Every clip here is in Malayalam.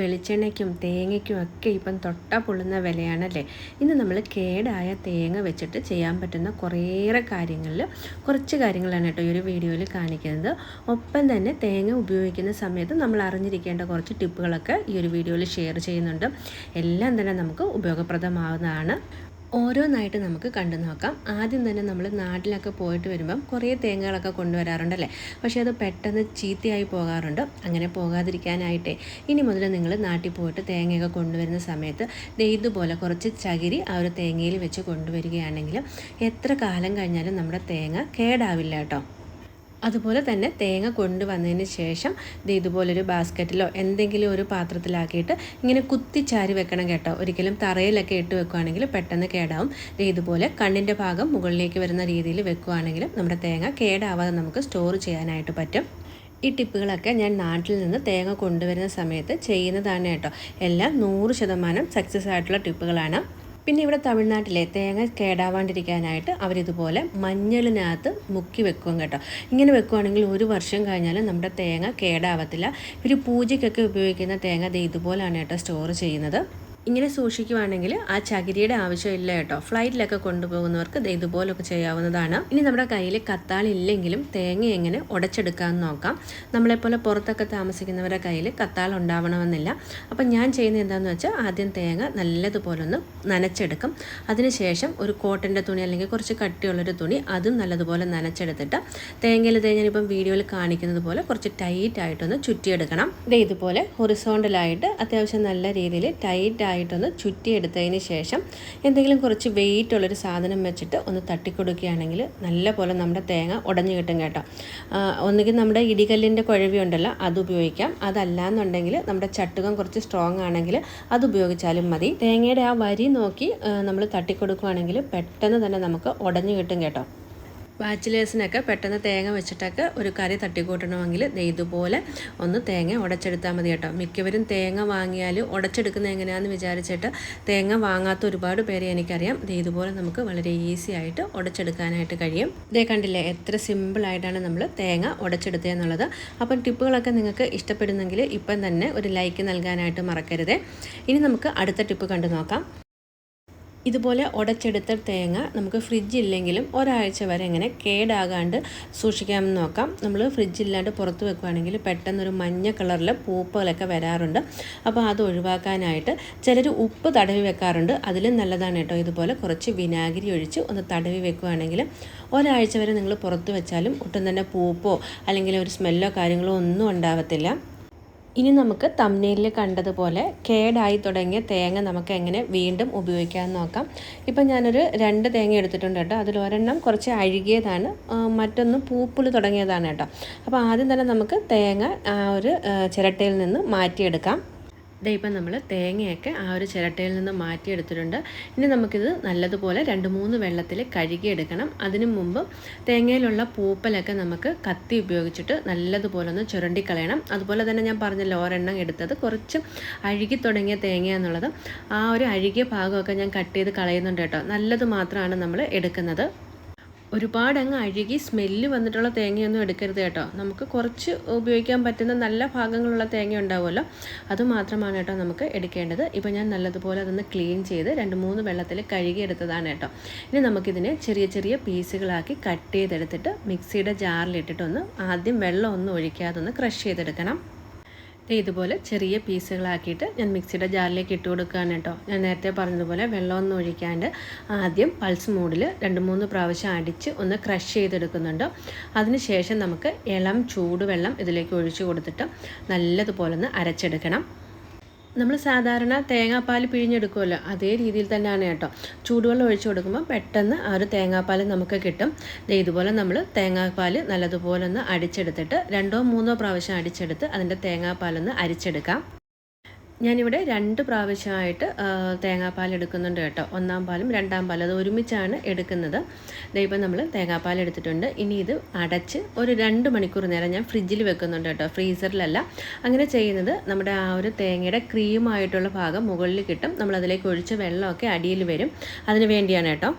വെളിച്ചെണ്ണയ്ക്കും തേങ്ങയ്ക്കും ഒക്കെ ഇപ്പം തൊട്ട പൊള്ളുന്ന വിലയാണല്ലേ? ഇന്ന് നമ്മൾ കേടായ തേങ്ങ വെച്ചിട്ട് ചെയ്യാൻ പറ്റുന്ന കുറേയേറെ കാര്യങ്ങളിൽ കുറച്ച് കാര്യങ്ങളാണ് കേട്ടോ ഈ ഒരു വീഡിയോയിൽ കാണിക്കുന്നത്. ഒപ്പം തന്നെ തേങ്ങ ഉപയോഗിക്കുന്ന സമയത്ത് നമ്മൾ അറിഞ്ഞിരിക്കേണ്ട കുറച്ച് ടിപ്പുകളൊക്കെ ഈ ഒരു വീഡിയോയിൽ ഷെയർ ചെയ്യുന്നുണ്ട്. എല്ലാം തന്നെ നമുക്ക് ഉപയോഗപ്രദമാവുന്നതാണ്. ഓരോന്നായിട്ട് നമുക്ക് കണ്ടു നോക്കാം. ആദ്യം തന്നെ നമ്മൾ നാട്ടിലൊക്കെ പോയിട്ട് വരുമ്പം കുറേ തേങ്ങകളൊക്കെ കൊണ്ടുവരാറുണ്ടല്ലേ? പക്ഷേ അത് പെട്ടെന്ന് ചീത്തയായി പോകാറുണ്ട്. അങ്ങനെ പോകാതിരിക്കാനായിട്ടേ. ഇനി മുതൽ നിങ്ങൾ നാട്ടിൽ പോയിട്ട് തേങ്ങയൊക്കെ കൊണ്ടുവരുന്ന സമയത്ത് ഇതുപോലെ കുറച്ച് ചകിരി ആ ഒരു തേങ്ങയിൽ വെച്ച് കൊണ്ടുവരികയാണെങ്കിൽ എത്ര കാലം കഴിഞ്ഞാലും നമ്മുടെ തേങ്ങ കേടാവില്ല കേട്ടോ. അതുപോലെ തന്നെ തേങ്ങ കൊണ്ടുവന്നതിന് ശേഷം ഇത് ഇതുപോലൊരു ബാസ്ക്കറ്റിലോ എന്തെങ്കിലും ഒരു പാത്രത്തിലാക്കിയിട്ട് ഇങ്ങനെ കുത്തിച്ചാരി വെക്കണം കേട്ടോ. ഒരിക്കലും തറയിലൊക്കെ ഇട്ട് വെക്കുകയാണെങ്കിൽ പെട്ടെന്ന് കേടാവും. ഇതുപോലെ കണ്ണിന്റെ ഭാഗം മുകളിലേക്ക് വരുന്ന രീതിയിൽ വെക്കുകയാണെങ്കിൽ നമ്മുടെ തേങ്ങ കേടാവാതെ നമുക്ക് സ്റ്റോർ ചെയ്യാനായിട്ട് പറ്റും. ഈ ടിപ്പുകളൊക്കെ ഞാൻ നാട്ടിൽ നിന്ന് തേങ്ങ കൊണ്ടുവരുന്ന സമയത്ത് ചെയ്യുന്നതാണ് കേട്ടോ. എല്ലാം നൂറ് ശതമാനം സക്സസ് ആയിട്ടുള്ള ടിപ്പുകളാണ്. പിന്നെ ഇവിടെ തമിഴ്നാട്ടിലെ തേങ്ങ കേടാവാണ്ടിരിക്കാനായിട്ട് അവരിതുപോലെ മഞ്ഞളിനകത്ത് മുക്കി വെക്കും കേട്ടോ. ഇങ്ങനെ വെക്കുവാണെങ്കിൽ ഒരു വർഷം കഴിഞ്ഞാലും നമ്മുടെ തേങ്ങ കേടാവത്തില്ല. ഇവർ പൂജയ്ക്കൊക്കെ ഉപയോഗിക്കുന്ന തേങ്ങ ഇതുപോലെയാണ് കേട്ടോ സ്റ്റോർ ചെയ്യുന്നത്. ഇങ്ങനെ സൂക്ഷിക്കുവാണെങ്കിൽ ആ ചകിരിയുടെ ആവശ്യമില്ല കേട്ടോ. ഫ്ലൈറ്റിലൊക്കെ കൊണ്ടുപോകുന്നവർക്ക് ഇതുപോലൊക്കെ ചെയ്യാവുന്നതാണ്. ഇനി നമ്മുടെ കയ്യിൽ കത്താളി ഇല്ലെങ്കിലും തേങ്ങ എങ്ങനെ ഉടച്ചെടുക്കാമെന്ന് നോക്കാം. നമ്മളെപ്പോലെ പുറത്തൊക്കെ താമസിക്കുന്നവരുടെ കയ്യിൽ കത്താൾ ഉണ്ടാവണമെന്നില്ല. അപ്പം ഞാൻ ചെയ്യുന്നത് എന്താണെന്ന് വെച്ചാൽ ആദ്യം തേങ്ങ നല്ലതുപോലെ ഒന്ന് നനച്ചെടുക്കും. അതിനുശേഷം ഒരു കോട്ടന്റെ തുണി അല്ലെങ്കിൽ കുറച്ച് കട്ടിയുള്ളൊരു തുണി അതും നല്ലതുപോലെ നനച്ചെടുത്തിട്ട് തേങ്ങയിൽ തേങ്ങനിപ്പം വീഡിയോയിൽ കാണിക്കുന്നത് പോലെ കുറച്ച് ടൈറ്റായിട്ടൊന്ന് ചുറ്റിയെടുക്കണം. ഇതേ ഇതുപോലെ ഹൊറിസോണ്ടലായിട്ട് അത്യാവശ്യം നല്ല രീതിയിൽ ടൈറ്റ് ആയിട്ടൊന്ന് ചുറ്റിയെടുത്തതിന് ശേഷം എന്തെങ്കിലും കുറച്ച് വെയിറ്റ് ഉള്ളൊരു സാധനം വെച്ചിട്ട് ഒന്ന് തട്ടിക്കൊടുക്കുകയാണെങ്കിൽ നല്ല പോലെ നമ്മുടെ തേങ്ങ ഉടഞ്ഞു കിട്ടും കേട്ടോ. ഒന്നുകിൽ നമ്മുടെ ഇടികല്ലിന്റെ കുഴവി ഉണ്ടല്ലോ അത് ഉപയോഗിക്കാം. അതല്ലാന്നുണ്ടെങ്കിൽ നമ്മുടെ ചട്ടുകം കുറച്ച് സ്ട്രോങ് ആണെങ്കിൽ അത് ഉപയോഗിച്ചാലും മതി. തേങ്ങയുടെ ആ വരി നോക്കി നമ്മൾ തട്ടിക്കൊടുക്കുകയാണെങ്കിൽ പെട്ടെന്ന് തന്നെ നമുക്ക് ഉടഞ്ഞു കിട്ടും കേട്ടോ. ബാച്ചിലേഴ്സിനൊക്കെ പെട്ടെന്ന് തേങ്ങ വെച്ചിട്ടൊക്കെ ഒരു കറി തട്ടിക്കൂട്ടണമെങ്കിൽ ഇതുപോലെ ഒന്ന് തേങ്ങ ഉടച്ചെടുത്താൽ മതി കേട്ടോ. മിക്കവരും തേങ്ങ വാങ്ങിയാൽ ഉടച്ചെടുക്കുന്നത് എങ്ങനെയാണെന്ന് വിചാരിച്ചിട്ട് തേങ്ങ വാങ്ങാത്ത ഒരുപാട് പേരെ എനിക്കറിയാം. ഇതുപോലെ നമുക്ക് വളരെ ഈസി ആയിട്ട് ഉടച്ചെടുക്കാനായിട്ട് കഴിയും. ഇതേ കണ്ടില്ലേ എത്ര സിമ്പിളായിട്ടാണ് നമ്മൾ തേങ്ങ ഉടച്ചെടുത്തത് എന്നുള്ളത്. അപ്പം ടിപ്പുകളൊക്കെ നിങ്ങൾക്ക് ഇഷ്ടപ്പെടുന്നെങ്കിൽ ഇപ്പം തന്നെ ഒരു ലൈക്ക് നൽകാനായിട്ട് മറക്കരുത്. ഇനി നമുക്ക് അടുത്ത ടിപ്പ് കണ്ടു നോക്കാം. ഇതുപോലെ ഉടച്ചെടുത്ത തേങ്ങ നമുക്ക് ഫ്രിഡ്ജില്ലെങ്കിലും ഒരാഴ്ച വരെ ഇങ്ങനെ കേടാകാണ്ട് സൂക്ഷിക്കാമെന്ന് നോക്കാം. നമ്മൾ ഫ്രിഡ്ജില്ലാണ്ട് പുറത്ത് വെക്കുകയാണെങ്കിൽ പെട്ടെന്നൊരു മഞ്ഞ കളറിൽ പൂപ്പലൊക്കെ വരാറുണ്ട്. അപ്പോൾ അത് ഒഴിവാക്കാനായിട്ട് ചിലർ ഉപ്പ് തടവി വെക്കാറുണ്ട്. അതിലും നല്ലതാണ് കേട്ടോ. ഇതുപോലെ കുറച്ച് വിനാഗിരി ഒഴിച്ച് ഒന്ന് തടവി വെക്കുകയാണെങ്കിൽ ഒരാഴ്ച വരെ നിങ്ങൾ പുറത്ത് വെച്ചാലും ഒട്ടും തന്നെ പൂപ്പോ അല്ലെങ്കിൽ ഒരു സ്മെല്ലോ കാര്യങ്ങളോ ഒന്നും ഉണ്ടാവത്തില്ല. ഇനി നമുക്ക് തമ്മനയിൽ കണ്ടതുപോലെ കേടായി തുടങ്ങിയ തേങ്ങ നമുക്ക് എങ്ങനെ വീണ്ടും ഉപയോഗിക്കാമെന്ന് നോക്കാം. ഇപ്പം ഞാനൊരു രണ്ട് തേങ്ങ എടുത്തിട്ടുണ്ട് കേട്ടോ. അതിൽ ഒരെണ്ണം കുറച്ച് അഴുകിയതാണ്. മറ്റൊന്ന് പൂപ്പുളി തുടങ്ങിയതാണ് കേട്ടോ. അപ്പോൾ ആദ്യം തന്നെ നമുക്ക് തേങ്ങ ആ ഒരു ചിരട്ടയിൽ നിന്ന് മാറ്റിയെടുക്കാം. ദേ ഇപ്പം നമ്മൾ തേങ്ങയൊക്കെ ആ ഒരു ചിരട്ടയിൽ നിന്ന് മാറ്റിയെടുത്തിട്ടുണ്ട് ഇനി നമുക്കിത് നല്ലതുപോലെ രണ്ട് മൂന്ന് വെള്ളത്തിൽ കഴുകിയെടുക്കണം. അതിനു മുമ്പ് തേങ്ങയിലുള്ള പൂപ്പലൊക്കെ നമുക്ക് കത്തി ഉപയോഗിച്ചിട്ട് നല്ലതുപോലെ ഒന്ന് ചുരണ്ടിക്കളയണം. അതുപോലെ തന്നെ ഞാൻ പറഞ്ഞല്ലോ ഒരെണ്ണം എടുത്തത് കുറച്ച് അഴുകി തുടങ്ങിയ തേങ്ങ എന്നുള്ളത്. ആ ഒരു അഴുകിയ ഭാഗമൊക്കെ ഞാൻ കട്ട് ചെയ്ത് കളയുന്നുണ്ട് കേട്ടോ. നല്ലത് മാത്രമാണ് നമ്മൾ എടുക്കുന്നത്. ഒരുപാട് അങ്ങ് അഴുകി സ്മെല്ല് വന്നിട്ടുള്ള തേങ്ങയൊന്നും എടുക്കരുത് കേട്ടോ. നമുക്ക് കുറച്ച് ഉപയോഗിക്കാൻ പറ്റുന്ന നല്ല ഭാഗങ്ങളുള്ള തേങ്ങ ഉണ്ടാവുമല്ലോ. അത് മാത്രമാണ് കേട്ടോ നമുക്ക് എടുക്കേണ്ടത്. ഇപ്പോൾ ഞാൻ നല്ലതുപോലെ അതൊന്ന് ക്ലീൻ ചെയ്ത് രണ്ട് മൂന്ന് വെള്ളത്തിൽ കഴുകിയെടുത്തതാണ് കേട്ടോ. ഇനി നമുക്കിതിനെ ചെറിയ ചെറിയ പീസുകളാക്കി കട്ട് ചെയ്തെടുത്തിട്ട് മിക്സിയുടെ ജാറിലിട്ടിട്ടൊന്ന് ആദ്യം വെള്ളം ഒന്നും ഒഴിക്കാതെ ഒന്ന് ക്രഷ് ചെയ്തെടുക്കണം. ഇതുപോലെ ചെറിയ പീസുകളാക്കിയിട്ട് ഞാൻ മിക്സിയുടെ ജാറിലേക്ക് ഇട്ട് കൊടുക്കുകയാണ് കേട്ടോ. ഞാൻ നേരത്തെ പറഞ്ഞതുപോലെ വെള്ളമൊന്നും ഒഴിക്കാണ്ട് ആദ്യം പൾസ് മൂഡിൽ രണ്ട് മൂന്ന് പ്രാവശ്യം അടിച്ച് ഒന്ന് ക്രഷ് ചെയ്തെടുക്കുന്നുണ്ട്. അതിനുശേഷം നമുക്ക് ഇളം ചൂടുവെള്ളം ഇതിലേക്ക് ഒഴിച്ചു കൊടുത്തിട്ട് നല്ലതുപോലെ ഒന്ന് അരച്ചെടുക്കണം. നമ്മൾ സാധാരണ തേങ്ങാപ്പാൽ പിഴിഞ്ഞെടുക്കുമല്ലോ. അതേ രീതിയിൽ തന്നെയാണ് കേട്ടോ. ചൂടുവെള്ളം ഒഴിച്ചു കൊടുക്കുമ്പോൾ പെട്ടെന്ന് ആ ഒരു തേങ്ങാപ്പാൽ നമുക്ക് കിട്ടും. ഇതുപോലെ നമ്മൾ തേങ്ങാപ്പാൽ നല്ലതുപോലെ ഒന്ന് അടിച്ചെടുത്തിട്ട് രണ്ടോ മൂന്നോ പ്രാവശ്യം അടിച്ചെടുത്ത് അതിന്റെ തേങ്ങാപ്പാലൊന്ന് അരിച്ചെടുക്കാം. ഞാനിവിടെ രണ്ട് പ്രാവശ്യമായിട്ട് തേങ്ങാപ്പാൽ എടുക്കുന്നുണ്ട് കേട്ടോ. ഒന്നാം പാലും രണ്ടാം പാലും. അത് ഒരുമിച്ചാണ് എടുക്കുന്നത്. ദൈവം നമ്മൾ തേങ്ങാപ്പാൽ എടുത്തിട്ടുണ്ട്. ഇനി ഇത് അടച്ച് ഒരു രണ്ട് മണിക്കൂർ നേരം ഞാൻ ഫ്രിഡ്ജിൽ വെക്കുന്നുണ്ട് കേട്ടോ. ഫ്രീസറിലല്ല. അങ്ങനെ ചെയ്യുന്നത് നമ്മുടെ ആ ഒരു തേങ്ങയുടെ ക്രീമായിട്ടുള്ള ഭാഗം മുകളിൽ കിട്ടും. നമ്മൾ അതിലേക്ക് ഒഴിച്ച വെള്ളമൊക്കെ അടിയിൽ വരും. അതിന് വേണ്ടിയാണ് കേട്ടോ.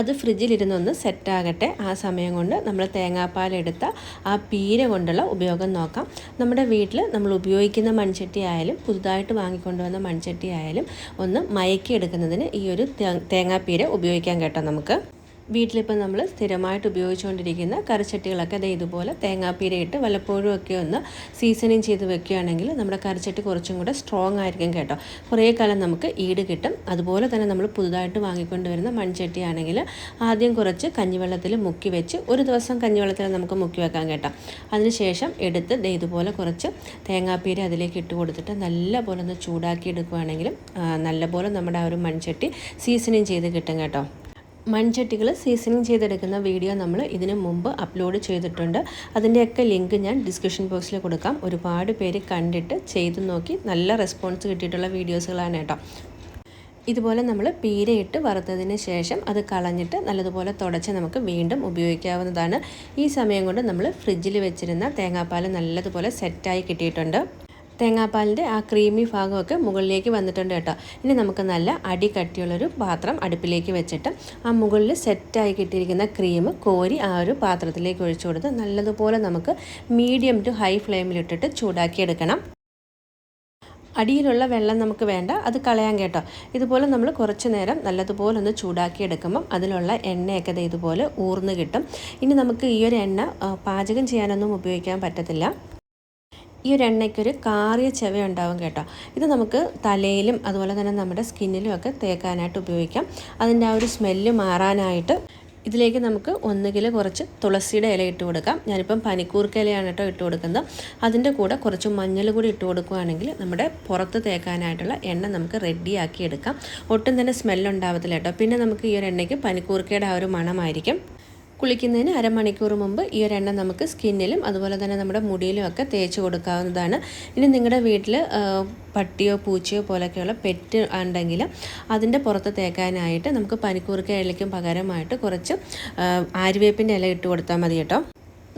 അത് ഫ്രിഡ്ജിലിരുന്നൊന്ന് സെറ്റാകട്ടെ. ആ സമയം കൊണ്ട് നമ്മൾ തേങ്ങാപ്പാലെടുത്ത ആ പീര കൊണ്ടുള്ള ഉപയോഗം നോക്കാം. നമ്മുടെ വീട്ടിൽ നമ്മൾ ഉപയോഗിക്കുന്ന മൺചട്ടി ആയാലും പുതുതായിട്ട് വാങ്ങിക്കൊണ്ടുവന്ന മൺചട്ടി ആയാലും ഒന്ന് മയക്കി എടുക്കുന്നതിന് ഈ ഒരു തേങ്ങാപ്പീര ഉപയോഗിക്കാൻ കേട്ടോ നമുക്ക്. വീട്ടിലിപ്പോൾ നമ്മൾ സ്ഥിരമായിട്ട് ഉപയോഗിച്ചുകൊണ്ടിരിക്കുന്ന കറിച്ചട്ടികളൊക്കെ അതേ ഇതുപോലെ തേങ്ങാപ്പീരയിട്ട് വല്ലപ്പോഴും ഒക്കെ ഒന്ന് സീസണിങ് ചെയ്ത് വെക്കുകയാണെങ്കിൽ നമ്മുടെ കറിച്ചട്ടി കുറച്ചും കൂടെ സ്ട്രോങ് ആയിരിക്കും കേട്ടോ. കുറേ കാലം നമുക്ക് ഈട് കിട്ടും. അതുപോലെ തന്നെ നമ്മൾ പുതുതായിട്ട് വാങ്ങിക്കൊണ്ട് വരുന്ന മൺചട്ടി ആണെങ്കിൽ ആദ്യം കുറച്ച് കഞ്ഞിവെള്ളത്തിൽ മുക്കി വെച്ച് ഒരു ദിവസം കഞ്ഞിവെള്ളത്തിൽ നമുക്ക് മുക്കി വെക്കാൻ കേട്ടോ. അതിനുശേഷം എടുത്ത് ഇതുപോലെ കുറച്ച് തേങ്ങാപ്പീര അതിലേക്ക് ഇട്ട് കൊടുത്തിട്ട് നല്ല പോലെ ഒന്ന് ചൂടാക്കി എടുക്കുകയാണെങ്കിലും നല്ലപോലെ നമ്മുടെ ആ ഒരു മൺചട്ടി സീസണിങ് ചെയ്ത് കിട്ടും കേട്ടോ. മൺചട്ടികൾ സീസണിങ് ചെയ്തെടുക്കുന്ന വീഡിയോ നമ്മൾ ഇതിനു മുമ്പ് അപ്ലോഡ് ചെയ്തിട്ടുണ്ട്. അതിന്റെയൊക്കെ ലിങ്ക് ഞാൻ ഡിസ്ക്രിപ്ഷൻ ബോക്സിൽ കൊടുക്കാം. ഒരുപാട് പേര് കണ്ടിട്ട് ചെയ്തു നോക്കി നല്ല റെസ്പോൺസ് കിട്ടിയിട്ടുള്ള വീഡിയോസുകളാണ് കേട്ടോ. ഇതുപോലെ നമ്മൾ പീരയിട്ട് വറുത്തതിന് ശേഷം അത് കളഞ്ഞിട്ട് നല്ലതുപോലെ തുടച്ച് നമുക്ക് വീണ്ടും ഉപയോഗിക്കാവുന്നതാണ്. ഈ സമയം കൊണ്ട് നമ്മൾ ഫ്രിഡ്ജിൽ വെച്ചിരുന്ന തേങ്ങാപ്പാൽ നല്ലതുപോലെ സെറ്റായി കിട്ടിയിട്ടുണ്ട്. തേങ്ങാപ്പാലിന്റെ ആ ക്രീമി ഭാഗമൊക്കെ മുകളിലേക്ക് വന്നിട്ടുണ്ട് കേട്ടോ. ഇനി നമുക്ക് നല്ല അടി കട്ടിയുള്ളൊരു പാത്രം അടുപ്പിലേക്ക് വെച്ചിട്ട് ആ മുകളിൽ സെറ്റായി കിട്ടിയിരിക്കുന്ന ക്രീം കോരി ആ ഒരു പാത്രത്തിലേക്ക് ഒഴിച്ചു കൊടുത്ത് നല്ലതുപോലെ നമുക്ക് മീഡിയം ടു ഹൈ ഫ്ലെയിമിലിട്ടിട്ട് ചൂടാക്കിയെടുക്കണം. അടിയിലുള്ള വെള്ളം നമുക്ക് വേണ്ട അത് കളയാൻ കേട്ടോ. ഇതുപോലെ നമ്മൾ കുറച്ച് നേരം നല്ലതുപോലെ ഒന്ന് ചൂടാക്കിയെടുക്കുമ്പം അതിലുള്ള എണ്ണയൊക്കെ ഇതുപോലെ ഊർന്ന് കിട്ടും. ഇനി നമുക്ക് ഈ ഒരു എണ്ണ പാചകം ചെയ്യാനൊന്നും ഉപയോഗിക്കാൻ പറ്റത്തില്ല. ഈ ഒരു എണ്ണയ്ക്കൊരു കാറിയ ചെവ ഉണ്ടാവും കേട്ടോ. ഇത് നമുക്ക് തലയിലും അതുപോലെ തന്നെ നമ്മുടെ സ്കിന്നിലും ഒക്കെ തേക്കാനായിട്ട് ഉപയോഗിക്കാം. അതിന്റെ ആ ഒരു സ്മെല്ല് മാറാനായിട്ട് ഇതിലേക്ക് നമുക്ക് ഒന്നുകിൽ കുറച്ച് തുളസിയുടെ ഇല ഇട്ട് കൊടുക്കാം. ഞാനിപ്പം പനിക്കൂർക്ക ഇലയാണ് കേട്ടോ ഇട്ട് കൊടുക്കുന്നത്. അതിന്റെ കൂടെ കുറച്ച് മഞ്ഞൾ കൂടി ഇട്ട് കൊടുക്കുകയാണെങ്കിൽ നമ്മുടെ പുറത്ത് തേക്കാനായിട്ടുള്ള എണ്ണ നമുക്ക് റെഡിയാക്കി എടുക്കാം. ഒട്ടും തന്നെ സ്മെല്ലുണ്ടാവത്തില്ല കേട്ടോ. പിന്നെ നമുക്ക് ഈ ഒരു എണ്ണയ്ക്ക് പനിക്കൂർക്കയുടെ ആ ഒരു മണമായിരിക്കും. കുളിക്കുന്നതിന് അരമണിക്കൂർ മുമ്പ് ഈ ഒരു എണ്ണ നമുക്ക് സ്കിന്നിലും അതുപോലെ തന്നെ നമ്മുടെ മുടിയിലും ഒക്കെ തേച്ച് കൊടുക്കാവുന്നതാണ്. ഇനി നിങ്ങളുടെ വീട്ടിൽ പട്ടിയോ പൂച്ചയോ പോലൊക്കെയുള്ള പെറ്റ് ഉണ്ടെങ്കിൽ അതിന്റെ പുറത്ത് തേക്കാനായിട്ട് നമുക്ക് പനിക്കൂർക്ക ഇലയ്ക്കും പകരമായിട്ട് കുറച്ച് ആര്യവേപ്പിന്റെ ഇല ഇട്ട് കൊടുത്താൽ മതി കേട്ടോ.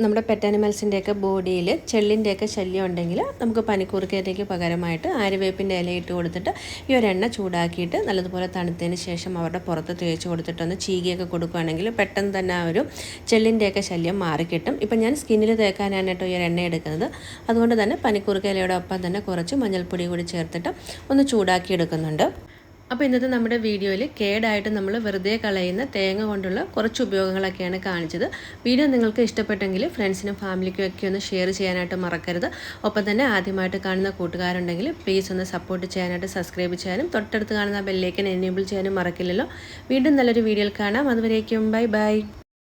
നമ്മുടെ പെറ്റ് അനിമൽസിന്റെയൊക്കെ ബോഡിയിൽ ചെള്ളിന്റെയൊക്കെ ശല്യം ഉണ്ടെങ്കിൽ നമുക്ക് പനിക്കൂർക്കയിലേക്ക് പകരമായിട്ട് ആര്യവേപ്പിന്റെ ഇല ഇട്ട് കൊടുത്തിട്ട് ഈ ഒരു എണ്ണ ചൂടാക്കിയിട്ട് നല്ലതുപോലെ തണുത്തതിന് ശേഷം അവരുടെ പുറത്ത് തേച്ച് കൊടുത്തിട്ടൊന്ന് ചീകിയൊക്കെ കൊടുക്കുകയാണെങ്കിൽ പെട്ടെന്ന് തന്നെ ആ ഒരു ചെള്ളിന്റെയൊക്കെ ശല്യം മാറിക്കിട്ടും. ഇപ്പം ഞാൻ സ്കിന്നിൽ തേക്കാനാണ് കേട്ടോ ഈ ഒരു എണ്ണ എടുക്കുന്നത്. അതുകൊണ്ട് തന്നെ പനിക്കൂർക്ക ഇലയുടെ ഒപ്പം തന്നെ കുറച്ച് മഞ്ഞൾപ്പൊടി കൂടി ചേർത്തിട്ട് ഒന്ന് ചൂടാക്കി എടുക്കുന്നുണ്ട് അപ്പോൾ ഇന്നത്തെ നമ്മുടെ വീഡിയോയിൽ കേടായിട്ട് നമ്മൾ വെറുതെ കളയുന്ന തേങ്ങ കൊണ്ടുള്ള കുറച്ച് ഉപയോഗങ്ങളൊക്കെയാണ് കാണിച്ചത്. വീഡിയോ നിങ്ങൾക്ക് ഇഷ്ടപ്പെട്ടെങ്കിൽ ഫ്രണ്ട്സിനും ഫാമിലിക്കും ഒക്കെ ഒന്ന് ഷെയർ ചെയ്യാനായിട്ട് മറക്കരുത്. ഒപ്പം തന്നെ ആദ്യമായിട്ട് കാണുന്ന കൂട്ടുകാരുണ്ടെങ്കിൽ പ്ലീസ് ഒന്ന് സപ്പോർട്ട് ചെയ്യാനായിട്ട് സബ്സ്ക്രൈബ് ചെയ്യാനും തൊട്ടടുത്ത് കാണുന്ന ബെല്ലേക്കൻ എനേബിൾ ചെയ്യാനും മറക്കില്ലല്ലോ. വീണ്ടും നല്ലൊരു വീഡിയോയിൽ കാണാം. അതുവരേക്കും ബൈ ബൈ.